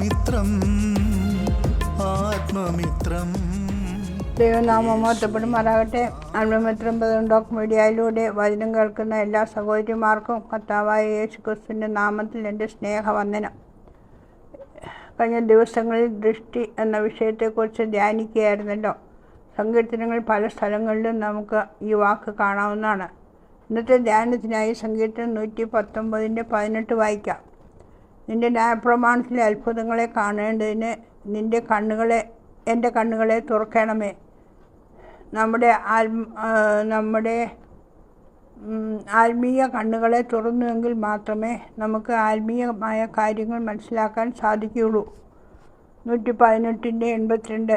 ആത്മമിത്രം ആത്മമിത്രം. ദൈവനാമം മഹത്വപ്പെടുമാറാകട്ടെ അൽമമിത്രം ഡോക് മീഡിയയിലൂടെ വചനം കേൾക്കുന്ന എല്ലാ സഹോദരിമാർക്കും കർത്താവായ യേശു ക്രിസ്തുവിന്റെ നാമത്തിൽ എന്റെ സ്നേഹവന്ദനം. കഴിഞ്ഞ ദിവസങ്ങളിൽ ദൃഷ്ടി എന്ന വിഷയത്തെക്കുറിച്ച് ധ്യാനിക്കുകയായിരുന്നല്ലോ. സങ്കീർത്തനങ്ങൾ പല സ്ഥലങ്ങളിലും നമുക്ക് ഈ വാക്ക് കാണാവുന്നതാണ്. ഇന്നത്തെ ധ്യാനത്തിനായി സങ്കീർത്തനം നൂറ്റി പത്തൊമ്പതിന്റെ പതിനെട്ട് വായിക്കാം. നിന്റെ ന്യായപ്രമാണത്തിലെ അത്ഭുതങ്ങളെ കാണേണ്ടതിന് നിന്റെ കണ്ണുകളെ എന്റെ കണ്ണുകളെ തുറക്കണമേ. നമ്മുടെ ആത്മ നമ്മുടെ ആത്മീയ കണ്ണുകളെ തുറന്നുവെങ്കിൽ മാത്രമേ നമുക്ക് ആത്മീയമായ കാര്യങ്ങൾ മനസ്സിലാക്കാൻ സാധിക്കുകയുള്ളൂ. നൂറ്റി പതിനെട്ടിന്റെ എൺപത്തിരണ്ട്.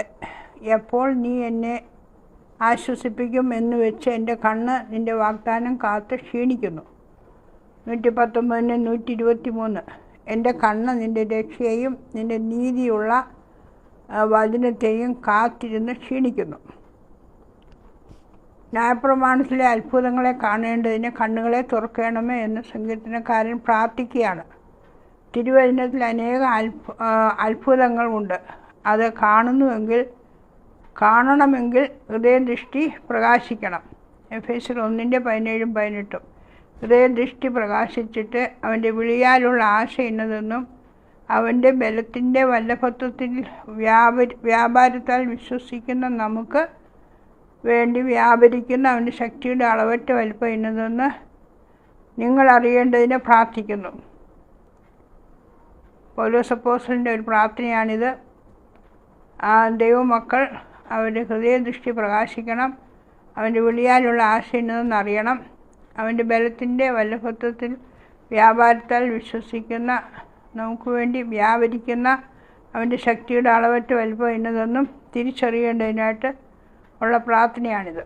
എപ്പോൾ നീ എന്നെ ആശ്വസിപ്പിക്കും എന്ന് വെച്ച് എന്റെ കണ്ണ് നിന്റെ വാഗ്ദാനം കാത്ത് ക്ഷീണിക്കുന്നു. നൂറ്റി പത്തൊമ്പതിന് നൂറ്റി ഇരുപത്തി മൂന്ന് എന്റെ കണ്ണ് നിന്റെ രക്ഷയെയും നിന്റെ നീതിയുള്ള വചനത്തെയും കാത്തിരുന്ന് ക്ഷീണിക്കുന്നു. ന്യായപ്രമാണത്തിലെ അത്ഭുതങ്ങളെ കാണേണ്ടതിന് കണ്ണുകളെ തുറക്കണമേ എന്ന് സങ്കീർത്തനക്കാരൻ പ്രാർത്ഥിക്കുകയാണ്. തിരുവചനത്തിൽ അനേക അത്ഭു അത്ഭുതങ്ങളുണ്ട്. അത് കാണുന്നുവെങ്കിൽ കാണണമെങ്കിൽ ഹൃദയദൃഷ്ടി പ്രകാശിക്കണം. എഫ് എസ് ഒന്നിന്റെ പതിനേഴും പതിനെട്ടും. ഹൃദയദൃഷ്ടി പ്രകാശിച്ചിട്ട് അവന്റെ വിളിയാലുള്ള ആശ ഇന്നതെന്നും അവന്റെ ബലത്തിന്റെ വല്ലഭത്വത്തിൽ വ്യാപരി വ്യാപാരത്താൽ വിശ്വസിക്കുന്ന നമുക്ക് വേണ്ടി വ്യാപരിക്കുന്ന അവന്റെ ശക്തിയുടെ അളവറ്റ വലിപ്പം ഇന്നതെന്ന് നിങ്ങൾ അറിയേണ്ടതിനെ പ്രാർത്ഥിക്കുന്നു. പൗലോസപ്പോസലിന്റെ ഒരു പ്രാർത്ഥനയാണിത്. ആ ദൈവമക്കൾ അവന്റെ ഹൃദയദൃഷ്ടി പ്രകാശിക്കണം അവന്റെ വിളിയാലുള്ള ആശയം അറിയണം. അവന്റെ ബലത്തിന്റെ വല്ലഭത്വത്തിൽ വ്യാപാരത്താൽ വിശ്വസിക്കുന്ന നമുക്ക് വേണ്ടി വ്യാപരിക്കുന്ന അവന്റെ ശക്തിയുടെ അളവറ്റ വലിപ്പം എന്നതെന്നും തിരിച്ചറിയേണ്ടതിനായിട്ട് ഉള്ള പ്രാർത്ഥനയാണിത്.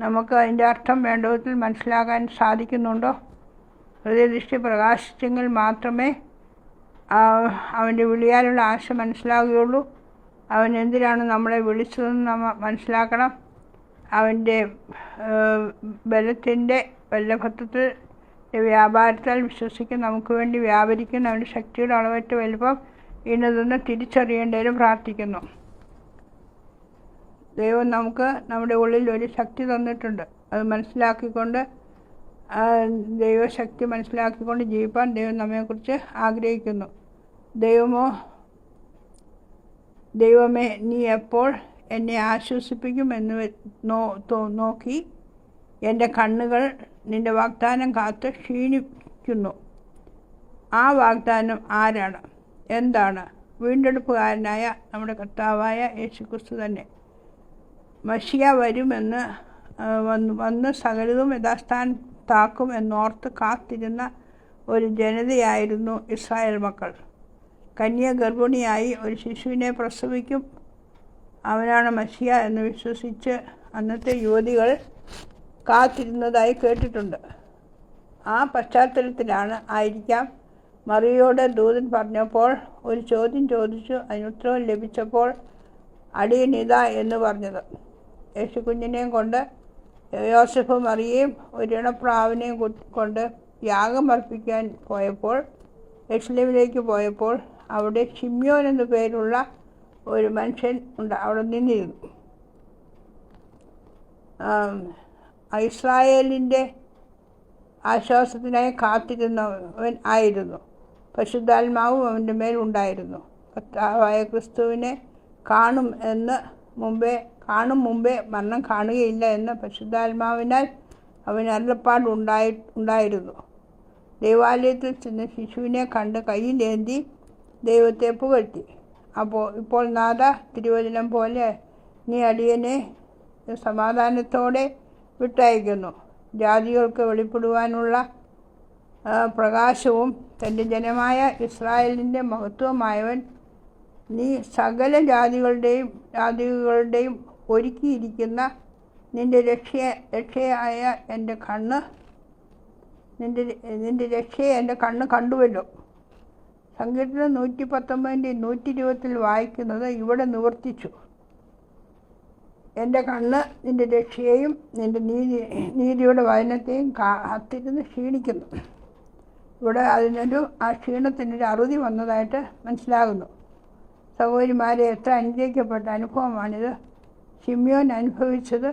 നമുക്ക് അതിന്റെ അർത്ഥം വേണ്ട വിധത്തിൽ മനസ്സിലാക്കാൻ സാധിക്കുന്നുണ്ടോ? ഹൃദയദൃഷ്ടി പ്രകാശിച്ചെങ്കിൽ മാത്രമേ അവന്റെ വിളിയാലുള്ള ആശ മനസ്സിലാകുകയുള്ളൂ. അവൻ എന്തിനാണ് നമ്മളെ വിളിച്ചതെന്ന് നമ്മൾ മനസ്സിലാക്കണം. അവന്റെ ബലത്തിന്റെ വല്ലഭത്വത്തിൽ വ്യാപാരത്താൽ വിശ്വസിക്കുന്ന നമുക്ക് വേണ്ടി വ്യാപരിക്കുന്ന അവന്റെ ശക്തിയുടെ അളവറ്റ വലുപ്പം ഇന്നതെന്ന് തിരിച്ചറിയേണ്ടതിനും പ്രാർത്ഥിക്കുന്നു. ദൈവം നമുക്ക് നമ്മുടെ ഉള്ളിൽ ഒരു ശക്തി തന്നിട്ടുണ്ട്. അത് മനസ്സിലാക്കിക്കൊണ്ട് ദൈവശക്തി മനസ്സിലാക്കിക്കൊണ്ട് ജീവിപ്പാൻ ദൈവം നമ്മെക്കുറിച്ച് ആഗ്രഹിക്കുന്നു. ദൈവമോ ദൈവമേ നീ എപ്പോൾ എന്നെ ആശ്വസിപ്പിക്കുമെന്ന് നോ നോക്കി എന്റെ കണ്ണുകൾ നിന്റെ വാഗ്ദാനം കാത്ത് ക്ഷീണിക്കുന്നു. ആ വാഗ്ദാനം ആരാണ്? എന്താണ്? വീണ്ടെടുപ്പുകാരനായ നമ്മുടെ കർത്താവായ യേശുക്രിസ്തു തന്നെ. മഷിയ വരുമെന്ന് വന്ന് വന്ന് സകലതും യഥാസ്ഥാനത്താക്കും എന്നോർത്ത് കാത്തിരുന്ന ഒരു ജനതയായിരുന്നു ഇസ്രായേൽ മക്കൾ. കന്യ ഗർഭിണിയായി ഒരു ശിശുവിനെ പ്രസവിക്കും അവനാണ് മഷിയ എന്ന് വിശ്വസിച്ച് അന്നത്തെ യുവതികൾ കാത്തിരുന്നതായി കേട്ടിട്ടുണ്ട്. ആ പശ്ചാത്തലത്തിലാണ് ആയിരിക്കാം. മറിയോട് ദൂതൻ പറഞ്ഞപ്പോൾ ഒരു ചോദ്യം ചോദിച്ചു. അതിനുത്തരവും ലഭിച്ചപ്പോൾ അടിയനിത എന്ന് പറഞ്ഞത്. യേശുക്കുഞ്ഞിനെയും കൊണ്ട് യോസഫ് മറിയയും ഒരു ഇണപ്രാവിനെയും കു- കൊണ്ട് യാഗം അർപ്പിക്കാൻ പോയപ്പോൾ യക്ഷലമിലേക്ക് പോയപ്പോൾ അവിടെ ഷിമ്യോൻ എന്നു പേരുള്ള ഒരു മനുഷ്യൻ ഉണ്ട് അവിടെ നിന്നിരുന്നു. ഇസ്രായേലിന്റെ ആശ്വാസത്തിനായി കാത്തിരുന്നവൻ ആയിരുന്നു. പരിശുദ്ധാത്മാവും അവന്റെ മേൽ ഉണ്ടായിരുന്നു. കർത്താവായ ക്രിസ്തുവിനെ കാണും എന്ന് മുമ്പേ കാണും മുമ്പേ മരണം കാണുകയില്ല എന്ന് പരിശുദ്ധാത്മാവിനാൽ അവന് അരുളപ്പാട് ഉണ്ടായി ഉണ്ടായിരുന്നു. ദൈവാലയത്തിൽ ചെന്ന് ശിശുവിനെ കണ്ട് കയ്യിലേന്തി ദൈവത്തെ പുകഴ്ത്തി. അപ്പോൾ ഇപ്പോൾ നാഥ തിരുവചനം പോലെ നീ അടിയനെ സമാധാനത്തോടെ വിട്ടയക്കുന്നു. ജാതികൾക്ക് വെളിപ്പെടുവാനുള്ള പ്രകാശവും തന്റെ ജനമായ ഇസ്രായേലിന്റെ മഹത്വമായവൻ നീ സകല ജാതികളുടെയും ജാതികളുടെയും ഒരുക്കിയിരിക്കുന്ന നിന്റെ രക്ഷയ രക്ഷയായ എന്റെ കണ്ണ് നിന്റെ നിന്റെ രക്ഷയെ എന്റെ കണ്ണ് കണ്ടുവല്ലോ. സങ്കീർത്തനം നൂറ്റി പത്തൊമ്പതിന്റെ നൂറ്റി ഇരുപത്തിൽ വായിക്കുന്നത് ഇവിടെ നിവർത്തിച്ചു. എന്റെ കണ്ണ് നിന്റെ രക്ഷയെയും നിന്റെ നീതി നീതിയുടെ വചനത്തെയും കാത്തിരുന്ന് ക്ഷീണിക്കുന്നു. ഇവിടെ അതിനൊരു ആ ക്ഷീണത്തിനൊരു അറുതി വന്നതായിട്ട് മനസ്സിലാകുന്നു. സഹോദരിമാരെ എത്ര അനുഗ്രഹിക്കപ്പെട്ട അനുഭവമാണിത്. ഷിമ്യോൻ അനുഭവിച്ചത്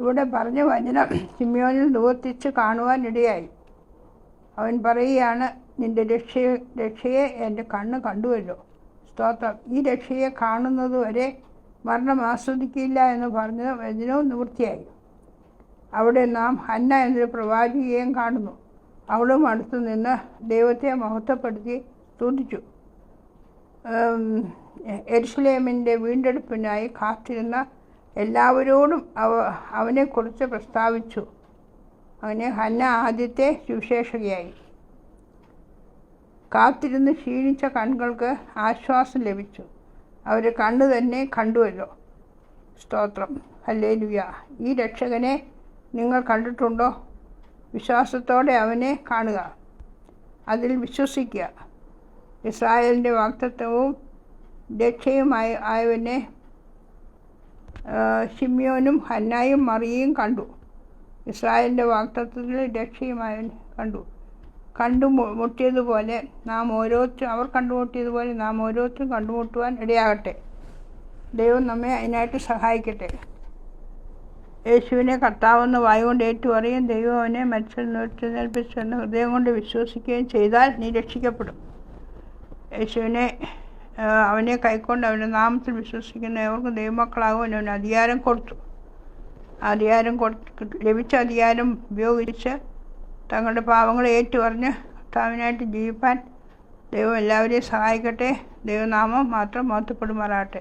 ഇവിടെ പറഞ്ഞ വചനം ഷിമ്യോനിൽ നിവർത്തിച്ച് കാണുവാനിടയായി. അവൻ പറയുകയാണ് നിന്റെ രക്ഷയെ രക്ഷയെ എന്റെ കണ്ണ് കണ്ടുവല്ലോ. സ്തോത്രം. ഈ രക്ഷയെ കാണുന്നത് വരെ മരണം ആസ്വദിക്കില്ല എന്ന് പറഞ്ഞ വചനവും നിവൃത്തിയായി. അവിടെ നാം ഹന്ന എന്നൊരു പ്രവാചികയും കാണുന്നു. അവളും അടുത്തു നിന്ന് ദൈവത്തെ മഹത്വപ്പെടുത്തി സ്തുതിച്ചു. എരുസലേമിന്റെ വീണ്ടെടുപ്പിനായി കാത്തിരുന്ന എല്ലാവരോടും അവ അവനെക്കുറിച്ച് പ്രസ്താവിച്ചു. അങ്ങനെ ഹന്ന ആദ്യത്തെ സുവിശേഷകയായി. കാത്തിരുന്ന് ക്ഷീണിച്ച കണ്ണുകൾക്ക് ആശ്വാസം ലഭിച്ചു. അവർ കണ്ണു തന്നെ കണ്ടുവല്ലോ. സ്തോത്രം. അല്ലേ ലുയ ഈ രക്ഷകനെ നിങ്ങൾ കണ്ടിട്ടുണ്ടോ? വിശ്വാസത്തോടെ അവനെ കാണുക. അതിൽ വിശ്വസിക്കുക. ഇസ്രായേലിന്റെ വാക്തത്വവും രക്ഷയുമായ ആയവനെ ഷിമ്യോനും ഹന്നായും മറിയയും കണ്ടു. ഇസ്രായേലിന്റെ വാക്തത്വത്തിൽ രക്ഷയുമായവൻ കണ്ടു. കണ്ടു മുട്ടിയതുപോലെ നാം ഓരോരുത്തരും അവർ കണ്ടുമുട്ടിയതുപോലെ നാം ഓരോരുത്തരും കണ്ടുമുട്ടുവാൻ ഇടയാകട്ടെ. ദൈവം നമ്മെ അതിനായിട്ട് സഹായിക്കട്ടെ. യേശുവിനെ കർത്താവെന്ന് വായുകൊണ്ട് ഏറ്റുപറയും ദൈവം അവനെ മത്സരം ഹൃദയം കൊണ്ട് വിശ്വസിക്കുകയും ചെയ്താൽ നീ രക്ഷിക്കപ്പെടും. യേശുവിനെ അവനെ കൈക്കൊണ്ട് അവന്റെ നാമത്തിൽ വിശ്വസിക്കുന്ന അവർക്ക് ദൈവമക്കളാകുവാൻ അവന് അധികാരം കൊടുത്തു. അധികാരം കൊടു ലഭിച്ച അധികാരം ഉപയോഗിച്ച് തങ്ങളുടെ പാവങ്ങൾ ഏറ്റുപറഞ്ഞ് കർത്താവിനായിട്ട് ജീവിപ്പാൻ ദൈവം എല്ലാവരെയും സഹായിക്കട്ടെ. ദൈവനാമം മാത്രം മഹത്വപ്പെടുമാറാട്ടെ